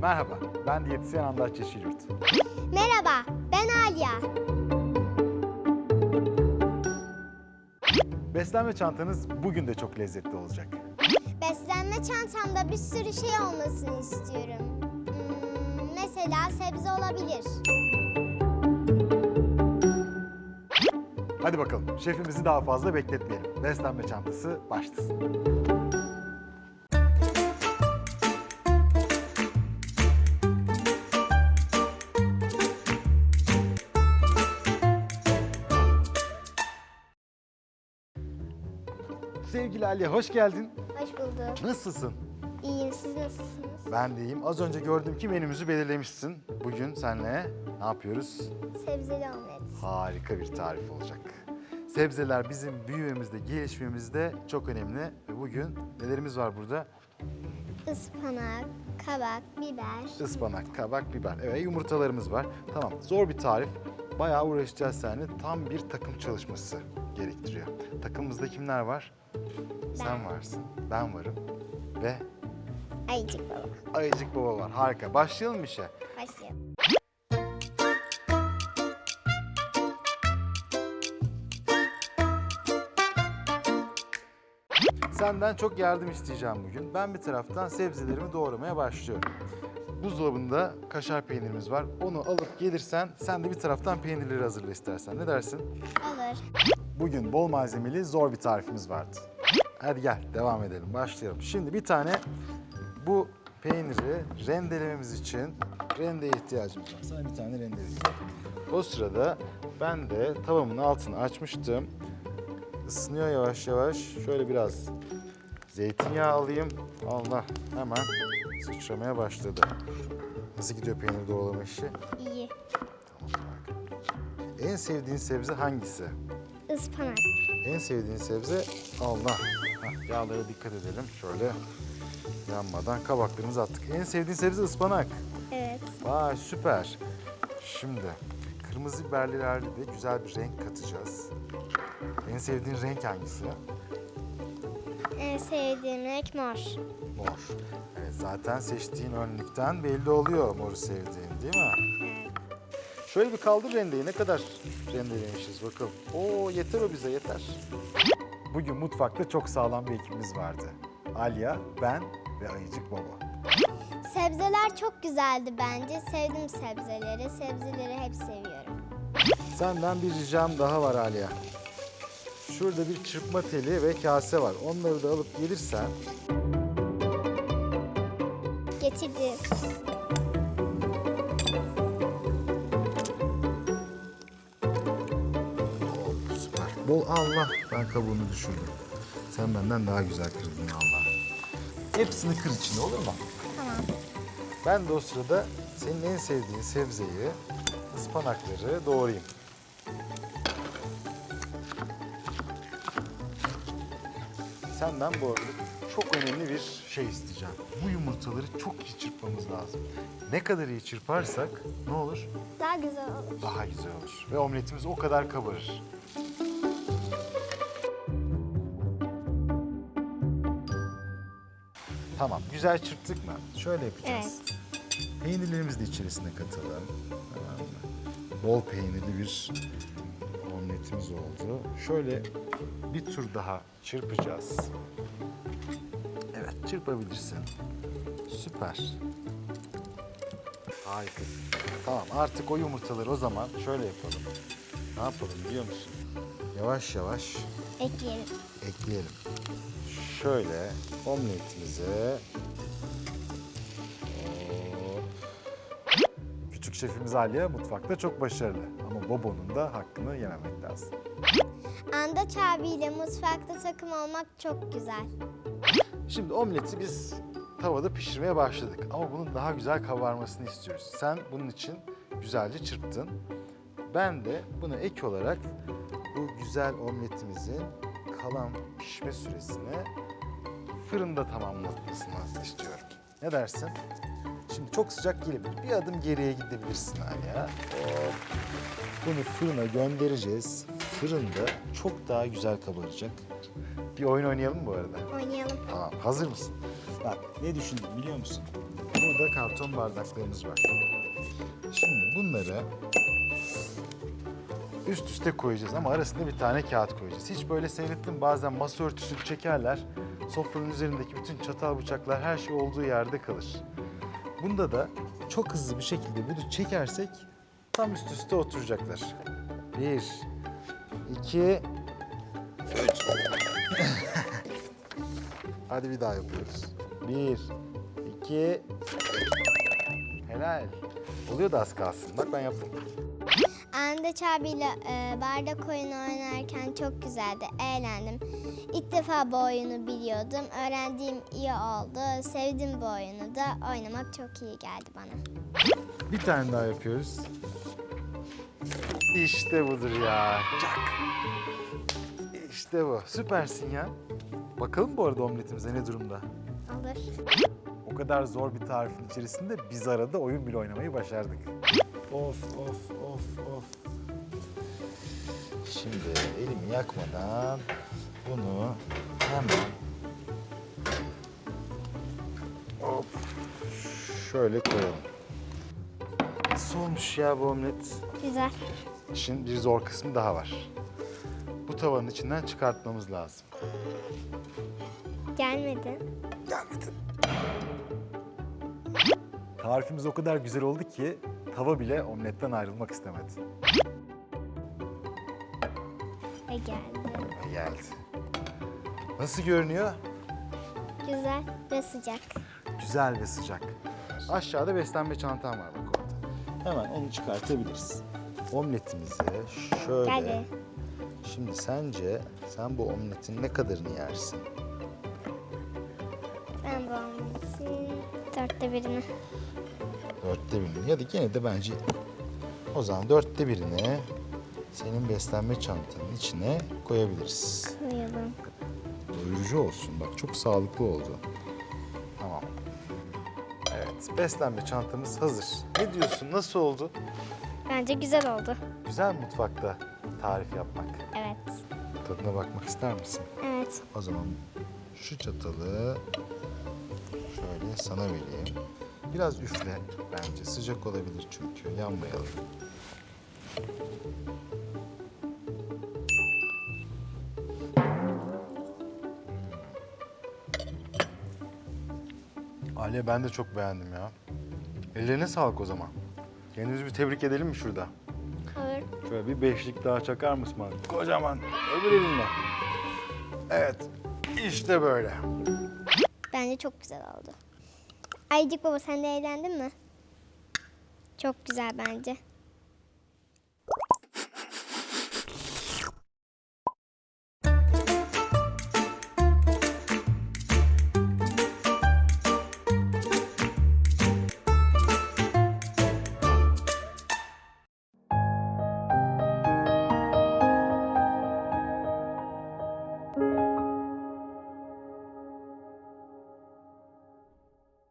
Merhaba, ben diyetisyen Andaç Yeşilyurt. Merhaba, ben Alya. Beslenme çantanız bugün de çok lezzetli olacak. Beslenme çantamda bir sürü şey olmasını istiyorum. Hmm, mesela sebze olabilir. Hadi bakalım, şefimizi daha fazla bekletmeyelim. Beslenme çantası başlasın. Sevgili Ali, hoş geldin. Hoş bulduk. Nasılsın? İyiyim, siz nasılsınız? Ben de iyiyim. Az önce gördüm ki menümüzü belirlemişsin. Bugün seninle ne yapıyoruz? Sebzeli omlet. Harika bir tarif olacak. Sebzeler bizim büyümemizde, gelişmemizde çok önemli. Ve bugün nelerimiz var burada? Ispanak, kabak, biber. Ispanak, kabak, biber. Evet yumurtalarımız var. Tamam zor bir tarif. Bayağı uğraşacağız seninle. Tam bir takım çalışması gerektiriyor. Takımımızda kimler var? Sen varsın, ben varım ve Ayıcık baba. Ayıcık Baba var. Harika. Başlayalım işe? Başlayalım. Senden çok yardım isteyeceğim bugün. Ben bir taraftan sebzelerimi doğramaya başlıyorum. Buzdolabında kaşar peynirimiz var. Onu alıp gelirsen sen de bir taraftan peynirleri hazırla istersen. Ne dersin? Olur. Bugün bol malzemeli zor bir tarifimiz vardı. Hadi gel devam edelim. Başlayalım. Şimdi bir tane bu peyniri rendelememiz için rendeye ihtiyacımız var. Sana bir tane rende vereyim. O sırada ben de tavamın altını açmıştım. Isınıyor yavaş yavaş. Şöyle biraz zeytinyağı alayım. Allah hemen sıçramaya başladı. Nasıl gidiyor peynir doğrama işi? İyi. En sevdiğin sebze hangisi? Ispanak. En sevdiğin sebze Allah. Heh, yağlara dikkat edelim. Şöyle yanmadan kabaklarımızı attık. En sevdiğin sebze ıspanak. Evet. Vay süper. Şimdi kırmızı biberlerle de güzel bir renk katacağız. En sevdiğin renk hangisi? En sevdiğim renk mor. Mor. Evet zaten seçtiğin önlükten belli oluyor moru sevdiğin değil mi? Şöyle bir kaldır rendeyi. Ne kadar rendelemişiz bakalım. Oo yeter o bize yeter. Bugün mutfakta çok sağlam bir ekibimiz vardı. Alya, ben ve Ayıcık Baba. Sebzeler çok güzeldi bence. Sevdim sebzeleri. Sebzeleri hep seviyorum. Senden bir ricam daha var Alya. Şurada bir çırpma teli ve kase var. Onları da alıp gelirsen Getirdim. Allah. Ben kabuğunu düşürdüm. Sen benden daha güzel kırdın Allah. Hepsini kır içine olur mu? Tamam. Ben de o sırada senin en sevdiğin sebzeyi, ıspanakları doğrayayım. Senden bu arada çok önemli bir şey isteyeceğim. Bu yumurtaları çok iyi çırpmamız lazım. Ne kadar iyi çırparsak ne olur? Daha güzel olur. Daha güzel olur. Ve omletimiz o kadar kabarır. Tamam, güzel çırptık mı? Şöyle yapacağız. Evet. Peynirlerimizi de içerisine katalım. Tamam mı? Bol peynirli bir omletimiz oldu. Şöyle bir tur daha çırpacağız. Evet, çırpabilirsin. Süper. Harikasın. Tamam, artık o yumurtaları o zaman şöyle yapalım. Ne yapalım biliyor musun? Yavaş yavaş Ekleyelim. ekleyelim. Şöyle omletimize Hop. Küçük şefimiz Aliye mutfakta çok başarılı. Ama Bobo'nun da hakkını yememek lazım. Andaç abiyle mutfakta takım olmak çok güzel. Şimdi omleti biz tavada pişirmeye başladık. Ama bunun daha güzel kabarmasını istiyoruz. Sen bunun için güzelce çırptın. Ben de buna ek olarak bu güzel omletimizin kalan pişme süresini fırında tamamlatmasını istiyorum. Ne dersin? Şimdi çok sıcak gelebilir. Bir adım geriye gidebilirsin Aliye. Hop. Bunu fırına göndereceğiz. Fırında çok daha güzel kabaracak. Bir oyun oynayalım mı bu arada? Oynayalım. Tamam, hazır mısın? Bak ne düşündüm biliyor musun? Burada karton bardaklarımız var. Şimdi bunları üst üste koyacağız ama arasında bir tane kağıt koyacağız. Hiç böyle seyrettim bazen masa örtüsü çekerler. Sofranın üzerindeki bütün çatal bıçaklar her şey olduğu yerde kalır. Bunda da çok hızlı bir şekilde bunu çekersek tam üst üste oturacaklar. Bir, iki, üç. Hadi bir daha yapıyoruz. Bir, iki, helal. Oluyor da az kalsın. Bak ben yaptım. Andaç abiyle e, bardak oyunu oynarken çok güzeldi. Eğlendim. İlk defa bu oyunu biliyordum. Öğrendiğim iyi oldu. Sevdim bu oyunu da. Oynamak çok iyi geldi bana. Bir tane daha yapıyoruz. İşte budur ya. Çak. İşte bu. Süpersin ya. Bakalım bu arada omletimize ne durumda. Olur. O kadar zor bir tarifin içerisinde biz arada oyun bile oynamayı başardık. Of of of of. Şimdi elimi yakmadan bunu hemen hop şöyle koyalım. Nasıl olmuş ya bu omlet? Güzel. İşin bir zor kısmı daha var. Bu tavanın içinden çıkartmamız lazım. Gelmedi. Gelmedi. Tarifimiz o kadar güzel oldu ki tava bile omletten ayrılmak istemedi. Ve geldi. Ve geldi. Nasıl görünüyor? Güzel ve sıcak. Güzel ve sıcak. Aşağıda beslenme çantam var bak orada. Hemen onu çıkartabiliriz. Omletimizi şöyle... Geldi. Şimdi sence sen bu omletin ne kadarını yersin? Ben bu omletin dörtte birini. Dörtte birini. Ya da gene de bence o zaman dörtte birini senin beslenme çantanın içine koyabiliriz. koyalım. Doyurucu olsun. Bak çok sağlıklı oldu. Tamam. Evet, beslenme çantamız hazır. Ne diyorsun? Nasıl oldu? Bence güzel oldu. Güzel mutfakta tarif yapmak. Evet. Tadına bakmak ister misin? Evet. O zaman şu çatalı şöyle sana vereyim. Biraz üfle bence. Sıcak olabilir çünkü. Yanmayalım. Aliye ben de çok beğendim ya. Ellerine sağlık o zaman. Kendimizi bir tebrik edelim mi şurada? Olur. Şöyle bir beşlik daha çakar mısın bana? Kocaman. Öbür elinle. Evet. İşte böyle. Bence çok güzel oldu. Ayıcık baba sen de eğlendin mi? Çok güzel bence.